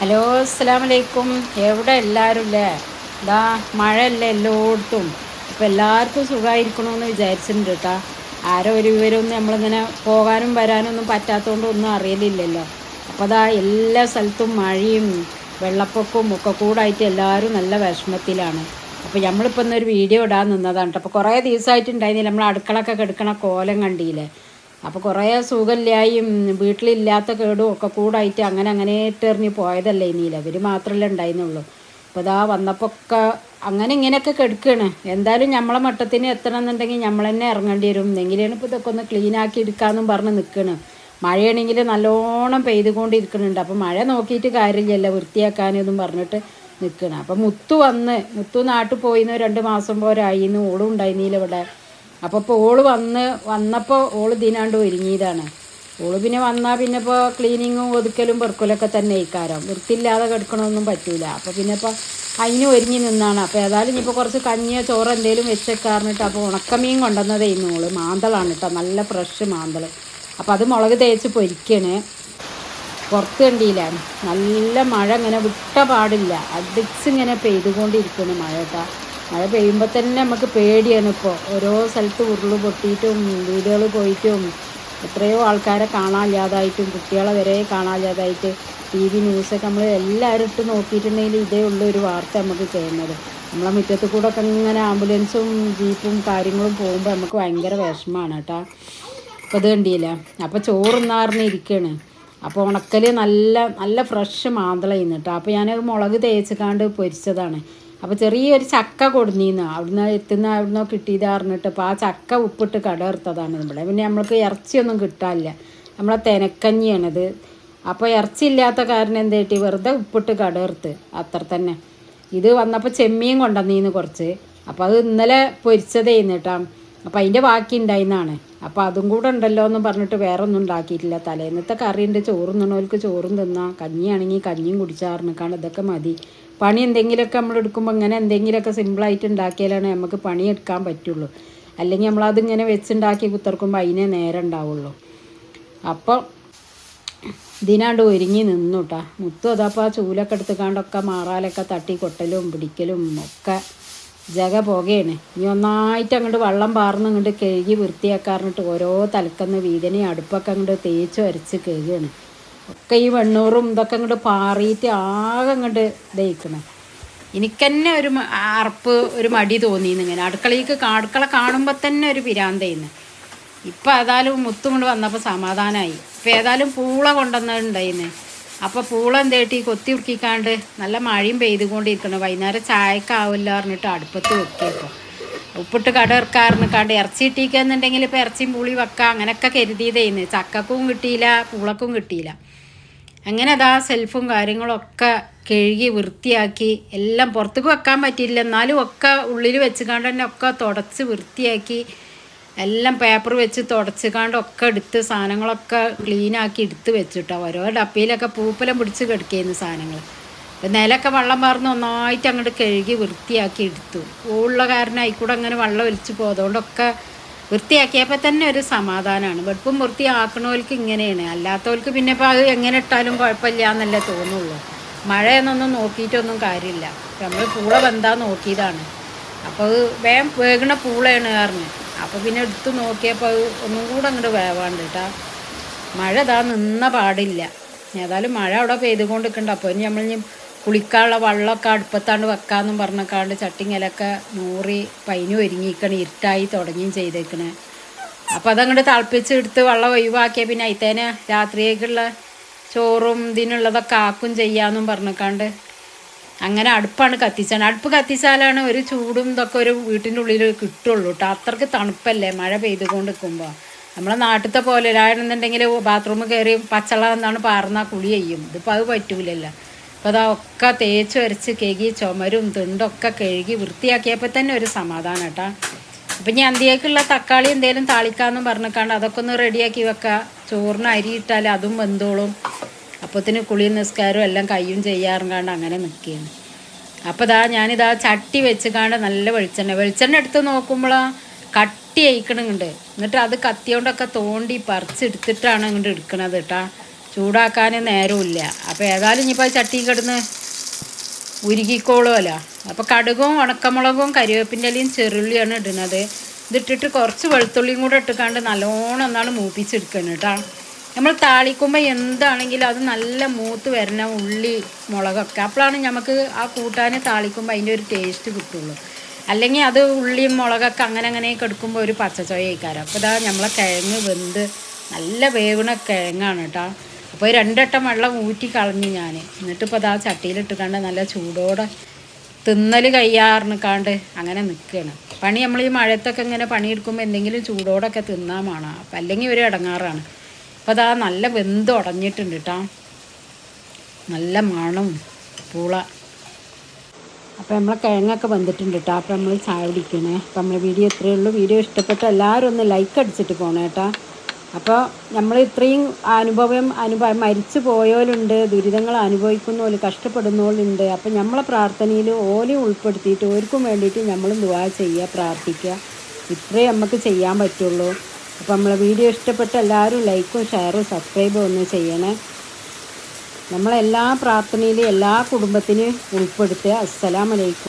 Hello അസ്സാം വലൈക്കും എവിടെ എല്ലാവരും ഇല്ലേ ഇതാ മഴയല്ലേ എല്ലായിടത്തും. ഇപ്പം എല്ലാവർക്കും സുഖമായിരിക്കണമെന്ന് വിചാരിച്ചിട്ടുണ്ട് കേട്ടോ ആരോ ഒരു വിവരമൊന്നും നമ്മളിങ്ങനെ പോകാനും വരാനൊന്നും പറ്റാത്തതുകൊണ്ട് ഒന്നും അറിയലില്ലല്ലോ. അപ്പോൾ അതാ എല്ലാ സ്ഥലത്തും മഴയും വെള്ളപ്പൊക്കവും ഒക്കെ കൂടായിട്ട് എല്ലാവരും നല്ല വിഷമത്തിലാണ്. അപ്പോൾ നമ്മളിപ്പോൾ ഇന്നൊരു വീഡിയോ ഇടാൻ നിന്നതാണ് കേട്ടോ അപ്പോൾ കുറേ ദിവസമായിട്ടുണ്ടായിരുന്നില്ല നമ്മൾ അടുക്കളൊക്കെ കെടുക്കണ കോലം കണ്ടില്ലേ? അപ്പോൾ കുറേ സുഖമില്ലായും വീട്ടിലില്ലാത്ത കേടും ഒക്കെ കൂടായിട്ട് അങ്ങനെ അങ്ങനെ ഇട്ടെറിഞ്ഞ് പോയതല്ലേ ഇനിയില്ല ഇവർ മാത്രമല്ലേ ഉണ്ടായിരുന്നുള്ളൂ. അപ്പോൾ ഇതാ വന്നപ്പോൾ ഒക്കെ അങ്ങനെ ഇങ്ങനെയൊക്കെ കെടുക്കുകയാണ് എന്തായാലും നമ്മളെ മട്ടത്തിന് എത്തണം എന്നുണ്ടെങ്കിൽ നമ്മൾ തന്നെ ഇറങ്ങേണ്ടി വരും. എന്നെങ്കിലാണ് ഇപ്പോൾ ഇതൊക്കെ ഒന്ന് ക്ലീൻ ആക്കി എടുക്കാമെന്നും പറഞ്ഞ് നിൽക്കുകയാണ് മഴയാണെങ്കിൽ നല്ലോണം പെയ്തുകൊണ്ടിരിക്കുന്നുണ്ട്. അപ്പോൾ മഴ നോക്കിയിട്ട് കാര്യമില്ലല്ലോ വൃത്തിയാക്കാനൊന്നും പറഞ്ഞിട്ട് നിൽക്കണം അപ്പോൾ മുത്തു വന്ന് മുത്തു നാട്ടിൽ പോയിന്ന് രണ്ട് മാസം പോരായിന്ന് ഓളും ഉണ്ടായിരുന്നില്ല ഇവിടെ. അപ്പോൾ ഇപ്പോൾ ഓൾ വന്ന് വന്നപ്പോൾ ഓൾ ദിനാണ്ട് ഒരുങ്ങിയതാണ്. ഓൾ പിന്നെ വന്നാൽ പിന്നെ ഇപ്പോൾ ക്ലീനിങ്ങും ഒതുക്കലും പെറുക്കലൊക്കെ തന്നെ ഇക്കാരം വൃത്തിയില്ലാതെ കിടക്കണമൊന്നും പറ്റൂല. അപ്പോൾ പിന്നെ ഇപ്പോൾ അതിന് ഒരുങ്ങി നിന്നാണ്. അപ്പോൾ ഏതായാലും ഇനിയിപ്പോൾ കുറച്ച് കഞ്ഞിയോ ചോറ് എന്തെങ്കിലും വെച്ചേക്കാറിഞ്ഞിട്ട് അപ്പോൾ ഉണക്കമീൻ കൊണ്ടുവന്നതേ ഇന്ന് ഓൾ. മാന്തളാണ് കേട്ടോ നല്ല ഫ്രഷ് മാന്തൾ അപ്പോൾ അത് മുളക് തേച്ച് പൊരിക്കണേ. പുറത്ത് കണ്ടിയില്ല നല്ല മഴ ഇങ്ങനെ വിട്ട പാടില്ല. അടിച്ചിങ്ങനെ പെയ്തുകൊണ്ടിരിക്കുന്നു മഴ കേട്ടോ. മഴ പെയ്യുമ്പോൾ തന്നെ നമുക്ക് പേടിയാണ് ഇപ്പോൾ ഓരോ സ്ഥലത്ത് ഉരുൾ പൊട്ടിയിട്ടും വീടുകൾ പോയിട്ടും എത്രയോ ആൾക്കാരെ കാണാനില്ലാതായിട്ടും കുട്ടികളെ വരെ കാണാനില്ലാതായിട്ട് ടി വി ന്യൂസൊക്കെ നമ്മൾ എല്ലാവരും ഇട്ട് നോക്കിയിട്ടുണ്ടെങ്കിൽ ഇതേ ഉള്ള ഒരു വാർത്ത നമുക്ക് ചെയ്യുന്നത്. നമ്മളെ മുറ്റത്ത് കൂടെ ഒക്കെ ഇങ്ങനെ ആംബുലൻസും ജീപ്പും കാര്യങ്ങളും പോകുമ്പോൾ നമുക്ക് ഭയങ്കര വിഷമമാണ് കേട്ടോ. അപ്പോൾ ഇത് കണ്ടിയില്ല അപ്പോൾ ചോറുന്നാറിന് ഇരിക്കുകയാണ് അപ്പോൾ ഉണക്കൽ നല്ല നല്ല ഫ്രഷ് മാന്തള കേട്ടോ. അപ്പോൾ ഞാൻ മുളക് തേച്ചിക്കാണ്ട് പൊരിച്ചതാണ്. അപ്പോൾ ചെറിയൊരു ചക്ക കൊടുന്നീന്ന്. അവിടുന്ന് എത്തുന്ന അവിടുന്ന് കിട്ടിയത് അപ്പോൾ ആ ചക്ക ഉപ്പിട്ട് കടർത്തതാണ് ഇവിടെ. പിന്നെ നമ്മൾക്ക് ഇറച്ചിയൊന്നും കിട്ടാനില്ല. നമ്മളെ തെനക്കഞ്ഞിയാണത്. അപ്പോൾ ഇറച്ചി ഇല്ലാത്ത കാരണം എന്ത് കിട്ടി? വെറുതെ ഉപ്പിട്ട് കടർത്ത് അത്ര തന്നെ. ഇത് വന്നപ്പോൾ ചെമ്മീൻ കൊണ്ടുവന്നീന്ന് കുറച്ച്. അപ്പോൾ അത് ഇന്നലെ പൊരിച്ചതേന്ന് കേട്ടോ. അപ്പോൾ അതിന്റെ ബാക്കി ഉണ്ടായിന്നാണ്. അപ്പോൾ അതും കൂടെ ഉണ്ടല്ലോ എന്ന് പറഞ്ഞിട്ട് വേറെ ഒന്നും ഉണ്ടാക്കിയിട്ടില്ല. തലേന്നത്തെ കറി ഉണ്ട് ചോറും തിന്നവർക്ക് ചോറും തിന്നാം. കഞ്ഞിയാണെങ്കിൽ കഞ്ഞിയും കുടിച്ചാറിനിക്കാണ് ഇതൊക്കെ മതി. പണി എന്തെങ്കിലുമൊക്കെ നമ്മൾ എടുക്കുമ്പോൾ ഇങ്ങനെ എന്തെങ്കിലുമൊക്കെ സിമ്പിളായിട്ട് ഉണ്ടാക്കിയാലാണ് നമുക്ക് പണിയെടുക്കാൻ പറ്റുള്ളൂ. അല്ലെങ്കിൽ നമ്മളതിങ്ങനെ വെച്ചുണ്ടാക്കി കുത്തിറക്കുമ്പോൾ അതിനെ നേരം ഉണ്ടാവുള്ളൂ. അപ്പോൾ ഇതിനാണ്ട് ഒരുങ്ങി നിന്നു കേട്ടാ മുത്തു അതപ്പോൾ ആ ചൂലൊക്കെ എടുത്തുകാണ്ടൊക്കെ മാറാലൊക്കെ തട്ടി കൊട്ടലും പിടിക്കലും ഒക്കെ ജഗ പുകയാണ് ഇനി ഒന്നായിട്ട് അങ്ങോട്ട് വെള്ളം പാർന്ന് അങ്ങോട്ട് കഴുകി വൃത്തിയാക്കാറിട്ട് ഓരോ തലക്കന്ന് വീതനെ അടുപ്പൊക്കെ അങ്ങോട്ട് തേച്ച് വരച്ച് കഴുകുകയാണ് ഒക്കെ ഈ വെണ്ണൂറും ഇതൊക്കെ അങ്ങോട്ട് പാറിയിട്ട് ആകെ അങ്ങോട്ട് ദഹിക്കണം എനിക്കെന്നെ ഒരു അറപ്പ് ഒരു മടി തോന്നിന്ന് ഇങ്ങനെ. അടുക്കളയ്ക്ക് അടുക്കള കാണുമ്പോൾ തന്നെ ഒരു പിരാന്തയിന്ന്. ഇപ്പം ഏതായാലും മുത്തും കൊണ്ട് വന്നപ്പോൾ സമാധാനമായി ഇപ്പം ഏതായാലും പൂള കൊണ്ടുവന്നിട്ടുണ്ടായിന്ന്. അപ്പോൾ പൂള എന്തേട്ടി? കൊത്തി ഉറുക്കിക്കാണ്ട് നല്ല മഴയും പെയ്തുകൊണ്ടിരിക്കണം. വൈകുന്നേരം ചായക്കാവില്ല പറഞ്ഞിട്ട് അടുപ്പത്ത് വെക്കിയപ്പോൾ ഉപ്പിട്ട് കട കണ്ട് ഇറച്ചി ഇട്ടിക്കുന്നുണ്ടെങ്കിൽ ഇപ്പോൾ ഇറച്ചിയും പുളി വെക്കാം അങ്ങനെയൊക്കെ കരുതിയതേന്ന്. ചക്കക്കും കിട്ടിയില്ല പൂളക്കും കിട്ടിയില്ല. അങ്ങനെ അതാ സെൽഫും കാര്യങ്ങളൊക്കെ കഴുകി വൃത്തിയാക്കി എല്ലാം പുറത്തേക്ക് വെക്കാൻ പറ്റിയില്ല. എന്നാലും ഒക്കെ ഉള്ളിൽ വെച്ചുകൊണ്ട് തന്നെ ഒക്കെ തുടച്ച് വൃത്തിയാക്കി എല്ലാം പേപ്പർ വെച്ച് തുടച്ചുകാണ്ട് ഒക്കെ എടുത്ത് സാധനങ്ങളൊക്കെ ക്ലീനാക്കി എടുത്ത് വെച്ചിട്ടോ. ഓരോ ഡപ്പയിലൊക്കെ പൂപ്പലം പിടിച്ച് കിടക്കുകയായിരുന്നു സാധനങ്ങൾ അപ്പം നിലമൊക്കെ വെള്ളം പാർന്ന് ഒന്നായിട്ട് അങ്ങോട്ട് കഴുകി വൃത്തിയാക്കി എടുത്തു. ഉള്ള കാരണം ആയിക്കൂടെ അങ്ങനെ വെള്ളം ഒലിച്ച് പോയതുകൊണ്ടൊക്കെ വൃത്തിയാക്കിയപ്പോൾ തന്നെ ഒരു സമാധാനമാണ് വെടുപ്പും വൃത്തിയാക്കണവർക്ക് ഇങ്ങനെയാണ്. അല്ലാത്തവർക്ക് പിന്നെ ഇപ്പോൾ അത് എങ്ങനെ ഇട്ടാലും കുഴപ്പമില്ല എന്നല്ലേ തോന്നുള്ളൂ. മഴയെന്നൊന്നും നോക്കിയിട്ടൊന്നും കാര്യമില്ല. നമ്മൾ പൂള വെന്താ നോക്കിയതാണ്. അപ്പോൾ വേഗം വേഗണ പൂളയാണ് കാരണം അപ്പോൾ പിന്നെ എടുത്ത് നോക്കിയപ്പോൾ ഒന്നും കൂടെ അങ്ങോട്ട് വേവാണ്ട് കേട്ടാ മഴ ഇതാ നിന്ന പാടില്ല. ഏതായാലും മഴ അവിടെ പെയ്തുകൊണ്ടിരിക്കണ്ട. അപ്പോൾ ഇനി നമ്മൾ കുളിക്കാനുള്ള വെള്ളമൊക്കെ അടുപ്പത്താണ്ട് വെക്കാമെന്നും പറഞ്ഞേക്കാണ്ട് ചട്ടിങ്ങലൊക്കെ നൂറി പൈന് ഒരുങ്ങിക്കണ ഇരുട്ടായി തുടങ്ങിയും ചെയ്തേക്കണേ. അപ്പോൾ അതങ്ങോട്ട് തിളപ്പിച്ച് എടുത്ത് വെള്ളം ഒഴിവാക്കിയ പിന്നെ അയിത്തേനെ രാത്രിയേക്കുള്ള ചോറും ഇതിനുള്ളതൊക്കെ ആക്കും ചെയ്യാമെന്നും പറഞ്ഞേക്കാണ്ട് അങ്ങനെ അടുപ്പാണ് കത്തിച്ചാണ് അടുപ്പ് കത്തിച്ചാലാണ് ഒരു ചൂടും ഇതൊക്കെ ഒരു വീട്ടിന്റെ ഉള്ളിൽ കിട്ടുള്ളൂ കേട്ടോ അത്രയ്ക്ക് തണുപ്പല്ലേ മഴ പെയ്തുകൊണ്ട് നിൽക്കുമ്പോൾ നമ്മളെ നാട്ടിലത്തെ പോലെ ഒരാണെന്നുണ്ടെങ്കിൽ ബാത്റൂമിൽ കയറി പച്ചള എന്നാണ് പാർന്നാൽ കുളി ചെയ്യും. ഇതിപ്പോൾ അത് പറ്റൂലല്ലോ. അപ്പോൾ അതൊക്കെ തേച്ച് വരച്ച് കഴുകി ചുമരും തിണ്ടൊക്കെ കഴുകി വൃത്തിയാക്കിയപ്പോൾ തന്നെ ഒരു സമാധാനം കേട്ടോ. അപ്പം ഞാൻ അന്തിയേക്കുള്ള തക്കാളി എന്തെങ്കിലും താളിക്കാമെന്നും പറഞ്ഞിക്കാണ്ട് അതൊക്കെ ഒന്ന് റെഡിയാക്കി വെക്കുക ചോറിന് അരി ഇട്ടാൽ അതും വെന്തോളും. അപ്പത്തിന് കുളിയും നിസ്കാരവും എല്ലാം കയ്യും ചെയ്യാറുണ്ടാണ്ട് അങ്ങനെ നിൽക്കുകയാണ്. അപ്പോൾ ഇതാ ഞാനിതാ ചട്ടി വെച്ചുകാണ്ട് നല്ല വെളിച്ചെണ്ണ വെളിച്ചെണ്ണ എടുത്ത് നോക്കുമ്പോൾ കട്ടി അയക്കണുണ്ട് എന്നിട്ട് അത് കത്തിയോണ്ടൊക്കെ തോണ്ടി പറിച്ചെടുത്തിട്ടാണ് ഇങ്ങോട്ട് എടുക്കണത് കേട്ടാ. ചൂടാക്കാൻ നേരമില്ല അപ്പോൾ ഏതായാലും ഇനിയിപ്പോൾ ചട്ടി കിടന്ന് ഉരുകിക്കോളുമല്ലോ. അപ്പോൾ കടുകും ഉണക്കമുളകും കരിവേപ്പിന്റെ ഇലയും ചെറുള്ളിയാണ് ഇടുന്നത്. ഇതിട്ടിട്ട് കുറച്ച് വെളുത്തുള്ളിയും കൂടെ ഇട്ടുകൊണ്ട് നല്ലോണം ഒന്നാണ് മൂപ്പിച്ചെടുക്കണം കേട്ടോ. നമ്മൾ താളിക്കുമ്പോൾ എന്താണെങ്കിലും അത് നല്ല മൂത്ത് വരണ ഉള്ളി മുളകൊക്കെ. അപ്പോഴാണ് നമുക്ക് ആ കൂട്ടാൻ താളിക്കുമ്പോൾ അതിന്റെ ഒരു ടേസ്റ്റ് കിട്ടുള്ളൂ. അല്ലെങ്കിൽ അത് ഉള്ളിയും മുളകൊക്കെ അങ്ങനെ അങ്ങനെ എടുക്കുമ്പോൾ ഒരു പച്ചച്ചോയ കഴിക്കാറ് അപ്പോൾ ഇതാ നമ്മളെ കിഴങ്ങ് വെന്ത് നല്ല വേവണ കിഴങ്ങാണ് കേട്ടോ. അപ്പോൾ രണ്ടട്ടം വെള്ളം ഊറ്റി കളഞ്ഞു ഞാൻ എന്നിട്ട് ഇപ്പോൾ അതാ ചട്ടിയിലിട്ട് കണ്ട് നല്ല ചൂടോടെ തിന്നൽ കയ്യാറിനിക്കാണ്ട് അങ്ങനെ നിൽക്കുകയാണ് പണി നമ്മൾ ഈ മഴയത്തൊക്കെ ഇങ്ങനെ പണിയെടുക്കുമ്പോൾ എന്തെങ്കിലും ചൂടോടൊക്കെ തിന്നാൻ വേണം അപ്പം അല്ലെങ്കിൽ ഒരു ഇടങ്ങാറാണ് അപ്പോൾ അതാ നല്ല വെന്ത് ഉടഞ്ഞിട്ടുണ്ട് കേട്ടോ നല്ല മണം പൂള. അപ്പോൾ നമ്മളെ കിഴങ്ങൊക്കെ വന്നിട്ടുണ്ട് കേട്ടോ അപ്പോൾ നമ്മൾ ചായ പിടിക്കണേ അപ്പോൾ നമ്മളെ വീഡിയോ ഇത്രയേ ഉള്ളൂ. വീഡിയോ ഇഷ്ടപ്പെട്ട എല്ലാവരും ഒന്ന് ലൈക്ക് അടിച്ചിട്ട് പോണേ കേട്ടോ അപ്പോൾ നമ്മൾ ഇത്രയും അനുഭവം അനുഭവം മരിച്ചു പോയോലുണ്ട് ദുരിതങ്ങൾ അനുഭവിക്കുന്നോൽ കഷ്ടപ്പെടുന്നോലുണ്ട്. അപ്പോൾ നമ്മളെ പ്രാർത്ഥനയിൽ ഓലെ ഉൾപ്പെടുത്തിയിട്ട് ഓർക്കും വേണ്ടിയിട്ട് നമ്മൾ ദുവാ ചെയ്യുക പ്രാർത്ഥിക്കുക ഇത്രേ നമുക്ക് ചെയ്യാൻ പറ്റുള്ളൂ. അപ്പോൾ നമ്മളെ വീഡിയോ ഇഷ്ടപ്പെട്ട എല്ലാവരും ലൈക്കും ഷെയറും സബ്സ്ക്രൈബും ഒന്ന് ചെയ്യണേ. നമ്മളെല്ലാ പ്രാർത്ഥനയിലും എല്ലാ കുടുംബത്തിനും ഉൾപ്പെടുത്തുക. അസ്സലാമലൈക്കും